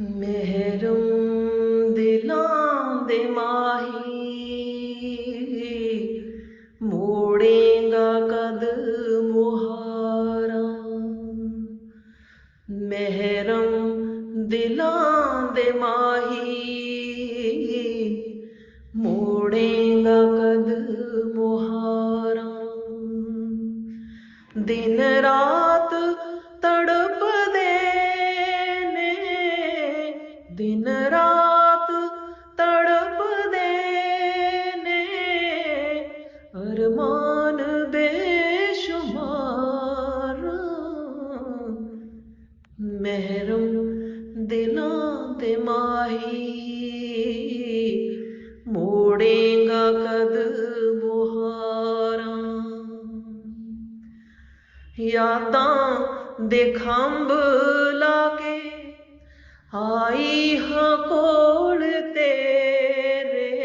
ਮਹਿਰਮ ਦਿਲਾਂ ਦੇ ਮਾਹੀ, ਮੋੜੇਗਾ ਕਦ ਮੁਹਾਰਾ। ਮਹਿਰਮ ਦਿਲਾਂ ਦੇ ਮਾਹੀ, ਮੋੜੇਗਾ ਕਦ ਮੁਹਾਰਾ। ਦਿਨ ਰਾਤ ਤੜਪਦੇ ਰਾਤ ਤੜਪਦੇ ਨੇ ਅਰਮਾਨ ਦੇ ਬੇਸ਼ੁਮਾਰ। ਮਹਿਰਮ ਦਿਲਾਂ ਤੇ ਮਾਹੀ, ਮੋੜੇਗਾ ਕਦ ਮੁਹਾਰਾਂ। ਯਾਦਾਂ ਦੇ ਖੰਭ ਲਾ ਕੇ ਆਈ ਹਾਂ ਕੋਲ ਤੇਰੇ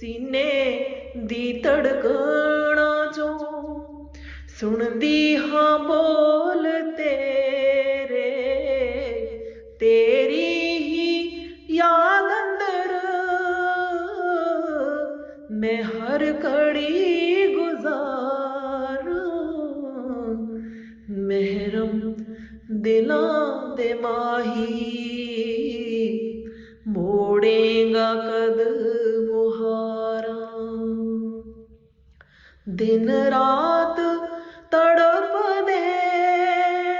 ਸੀਨੇ ਦੀ ਧੜਕਣਾ ਚੋਂ। ਸੁਣਦੀ ਹਾਂ ਬੋਲ ਤੇਰੇ, ਤੇਰੀ ਹੀ ਯਾਦ ਅੰਦਰ। ਮੈਂ ਹਰ ਘੜੀ ਦਿਲਾਂ ਦੇ ਮਾਹੀ। ਮੋੜੇਗਾ ਕਦ ਮੁਹਾਰਾਂ। ਦਿਨ ਰਾਤ ਤੜਪਦੇ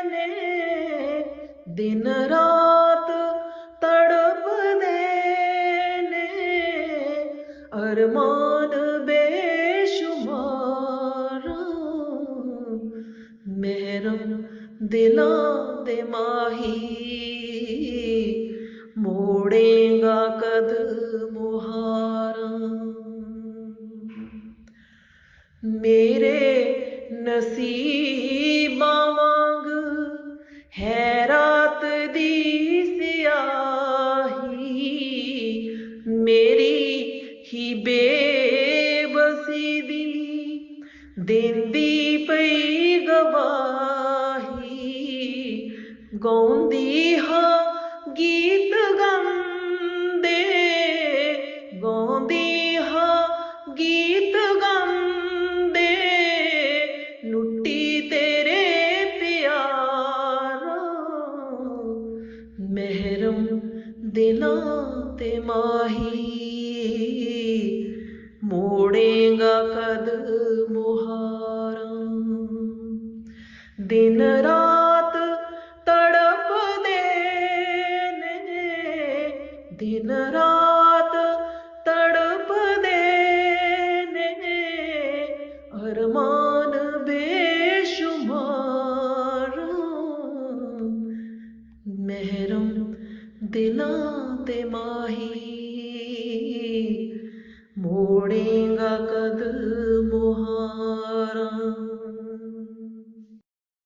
ਨੇ। ਦਿਨ ਰਾਤ ਤੜਪਦੇ ਨੇ। ਅਰਮਾਨ ਬੇਸ਼ੁਮਾਰ। ਮਹਿਰਮ ਦਿਲਾਂ ਦੇ ਮਾਹੀ, ਮੋੜੇਗਾ ਕਦ ਮੁਹਾਰਾਂ। ਮੇਰੇ ਨਸੀਬਾਂ ਵਾਂਗ ਹੈ ਰਾਤ ਦੀ ਸਿਆਹੀ, ਮੇਰੀ ਹੀ ਬੇਬਸੀ ਦੀ ਦਿੰਦੀ ਪਈ ਗਵਾ ਗਾਉਂਦੀ ਹਾਂ, ਗੀਤ ਗੰਦੇ ਗਾਉਂਦੀ ਹਾਂ, ਗੀਤ ਗੰਦੇ ਲੁੱਟੀ ਤੇਰੇ ਪਿਆਰਾ, ਮਹਿਰਮ ਦਿਲਾਂ ਤੇ ਮਾਹੀ। ਮੋੜੇਗਾ ਕਦ ਮੋਹਾਰਾਂ। ਦਿਨ ਰਾਤ ਦਿਨ ਰਾਤ ਤੜਪਦੇ ਨੇ। ਅਰਮਾਨ ਬੇਸ਼ੁਮਾਰ। ਮਹਿਰਮ ਦਿਲਾਂ ਤੇ ਮਾਹੀ। ਮੋੜੇਗਾ ਕਦ